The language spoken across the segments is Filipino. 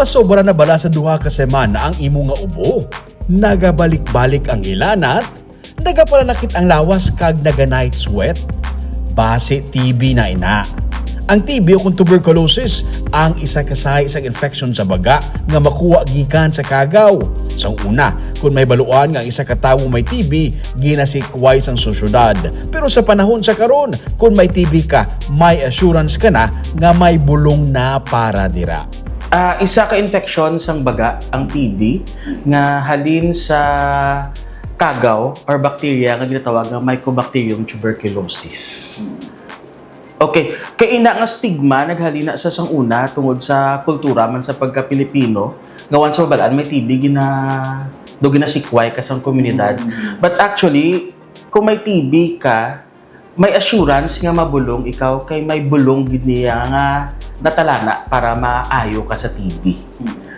Masobra na bala sa duha ka semana ang imo nga ubo. Nagabalik-balik ang ilanat, nagapalanakit ang lawas kag naga night sweat. Base TB na ina. Ang TB o kung tuberculosis ang isa kasay isang infection sa baga nga makuha gikan sa kagaw. Sang una, kung may baluan nga ang isa ka tawo may TB, ginasikway sang susyudad. Pero sa panahon sa karon, kung may TB ka, may assurance ka na nga may bulong na para dira. Ah, isa ka infection sang baga ang TB nga halin sa kagaw or bacteria nga ginatawag nga Mycobacterium tuberculosis. Okay, kay ina nga stigma naghalina sa sang una tungod sa kultura man sa pagka Pilipino nga once sa babalaan may TB gina do ginasikway ka sang komunidad. But actually, kung may TB ka, may assurance nga mabulong ikaw kay may bulong gid niya nga natalana para maayo ka sa TB.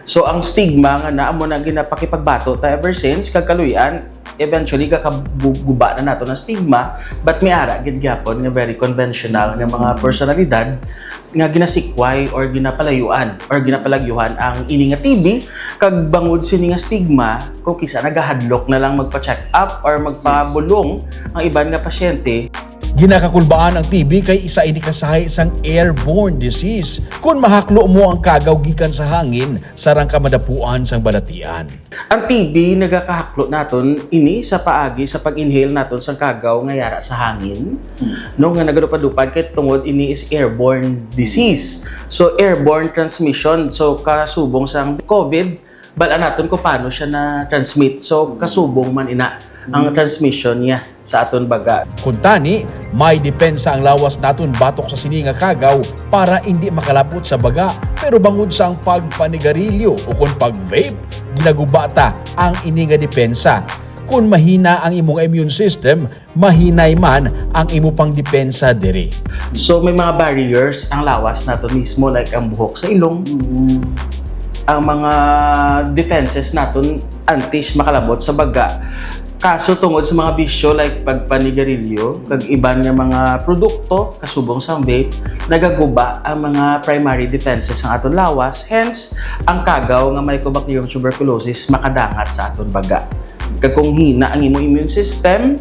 So ang stigma nga naa mo na ginapakipagbato ta ever since kagkaluyan eventually kakaguba na nato ng stigma. But may ara gid gyapon nga very conventional nga mga personalidad nga ginasikway or ginapalayuan or ginapalagyuhan ang ini nga TB kag bangod sini nga stigma kung kisa nagahadlok na lang magpa-check up or magpabulong ang iban nga pasyente Ginakakulbaan ang TB kay isa ini kasahay isang airborne disease kung mahaklo mo ang kagaw gikan sa hangin sarang kamadapuan sang balatian. Ang TB nagakahaklo naton ini sa paagi sa pag-inhale naton sa kagaw nga yara sa hangin. No nga nagadupad-dupad kay tungod ini is airborne disease. So airborne transmission. So kasubong sang COVID, bala naton kung paano siya na transmit. So kasubong man ina ang transmission niya sa aton baga. Kuntani, may depensa ang lawas naton batok sa sini nga kagaw para hindi makalapot sa baga. Pero bangod sa ang pagpanigarilyo o kung pag-vape, ginagubata ang ini nga depensa. Kung mahina ang imong immune system, mahinay man ang imo pang depensa diri. So may mga barriers ang lawas nato mismo like ang buhok sa ilong, ang mga defenses naton antis makalabot sa baga. Kaso tungod sa mga bisyo like pagpanigarilyo, kag iban nga mga produkto kasubong sa vape, nagaguba ang mga primary defenses ng aton lawas. Hence, ang kagaw nga Mycobacterium tuberculosis makadangat sa aton baga. Kag kung hina ang imong immune system,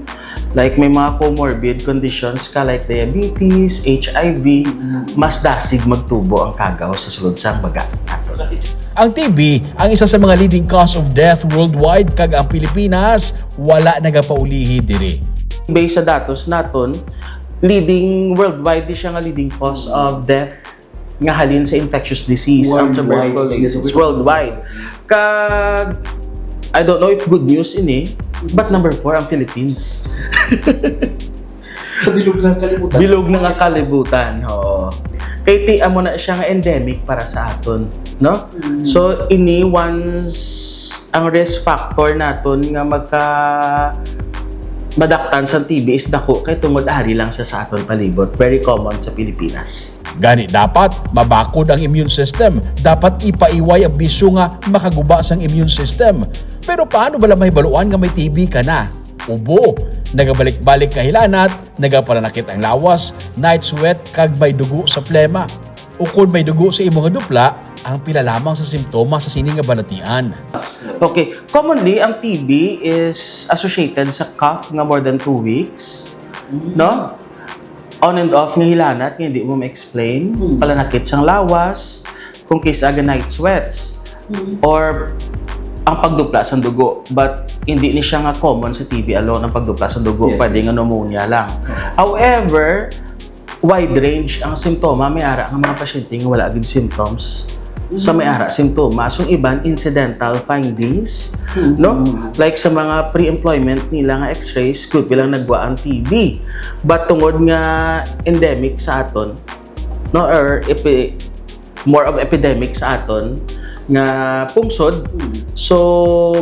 like may mga comorbid conditions ka like diabetes, HIV, mas dasig magtubo ang kagaw sa sulod sang baga. naton. Ang TB ang isa sa mga leading cause of death worldwide kag ang Pilipinas wala nagapaulihi diri. Based sa datos naton, leading worldwide di siya nga leading cause of death nga halin sa infectious disease ang Worldwide. tuberculosis Yes, worldwide. Kag I don't know if good news ini, but number four ang Philippines. Sa bilog ng kalimutan. Bilog na nga kalibutan. Oo. Kay ti amo na siya nga endemic para sa aton, no? So ini once ang risk factor naton nga magka madaktan sa TB is dako kay tungod ari lang siya sa aton palibot. Very common sa Pilipinas. Gani dapat mabakod ang immune system. Dapat ipaiway ang bisyo nga makaguba sang immune system. Pero paano bala may baluan nga may TB ka na? Ubo, nagabalik-balik ka hilanat, nagapalanakit ang lawas, night sweat, kag may dugo sa plema. O kung may dugo sa imong dupla, ang pila lamang sa simptoma sa sining nga balatian. Okay, commonly ang TB is associated sa cough nga more than two weeks. No? On and off nga hilanat nga hindi mo ma-explain. Palanakit sang lawas, kung case aga night sweats, or ang pagdupla sa dugo. But hindi ni siya nga common sa TB alone ang pagdupla sa dugo. Yes, Pwede nga pneumonia lang. However, wide range ang simptoma. May ara ang mga pasyente nga wala gid symptoms sa may ara simptoma. So iban incidental findings, no? Like sa mga pre-employment nila nga x-rays, good bilang nagwa ang TB. But tungod nga endemic sa aton, no or epi, more of epidemic sa aton nga pungsod, so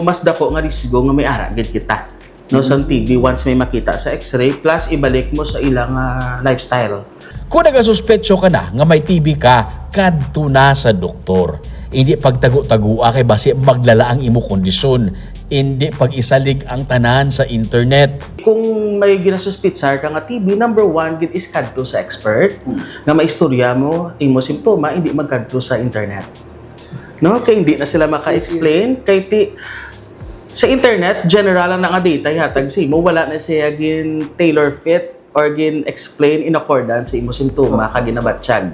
mas dako nga risgo nga may ara gid kita. No, sa TB once may makita sa x-ray plus ibalik mo sa ilang ah, lifestyle. Kung nagasuspetso ka na nga may TB ka, kadto na sa doktor. Hindi pagtago-tagua kay basi maglala ang imo kondisyon. Hindi pag isalig ang tanan sa internet. Kung may ginasuspitsar ka nga TB, number one, gid is kadto sa expert. Nga maistorya mo, imo simptoma, hindi magkadto sa internet. No? Kay hindi na sila maka-explain. Kay ti, sa internet, general lang nga data hatag sa imo, wala na siya gin tailor fit or gin explain in accordance sa imo simptoma kag ginabatsyag.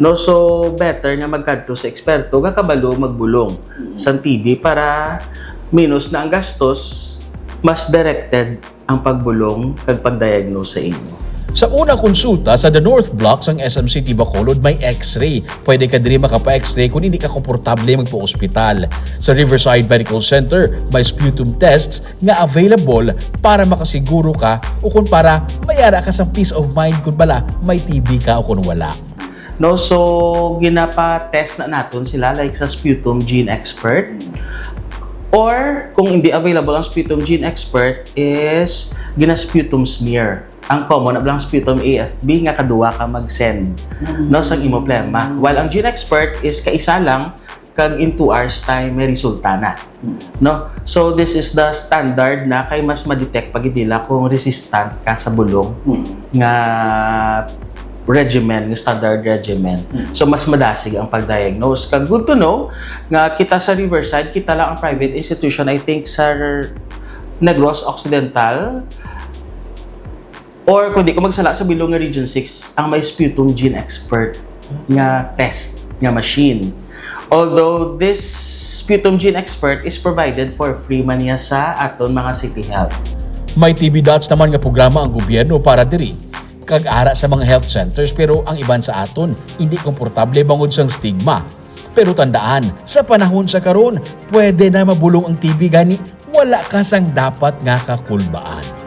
No, so better nga magkadto sa eksperto nga kabalo magbulong sa TB para minus na ang gastos, mas directed ang pagbulong kag pagdiagnose sa imo. Sa unang konsulta sa The North Block sang SM City Bacolod may x-ray. Pwede ka diri makapa-x-ray kung hindi ka komportable magpa-ospital. Sa Riverside Medical Center may sputum tests nga available para makasiguro ka o kung para mayara ka sa peace of mind kung bala may TB ka o kung wala. No, so ginapa-test na naton sila like sa Sputum Gene Expert. Or kung hindi available ang Sputum Gene Expert is gina Sputum Smear. Ang common na lang sputum AFB nga kaduwa ka mag-send no sa imo plema. While ang Gene Expert is kaisa lang kag in 2 hours time may resulta na. No? So this is the standard na kay mas ma-detect pag nila kung resistant ka sa bulong nga regimen, nga standard regimen. So mas madasig ang pag-diagnose. Kag good to know nga kita sa Riverside, kita lang ang private institution I think sa Negros Occidental or kung di ko magsala sa Bilong nga Region 6, ang may sputum gene expert nga test nga machine. Although this sputum gene expert is provided for free man niya sa aton mga city health. May TB dots naman nga programa ang gobyerno para diri kag ara sa mga health centers pero ang iban sa aton hindi komportable bangod sang stigma. Pero tandaan, sa panahon sa karon, pwede na mabulong ang TB gani wala ka sang dapat nga kakulbaan.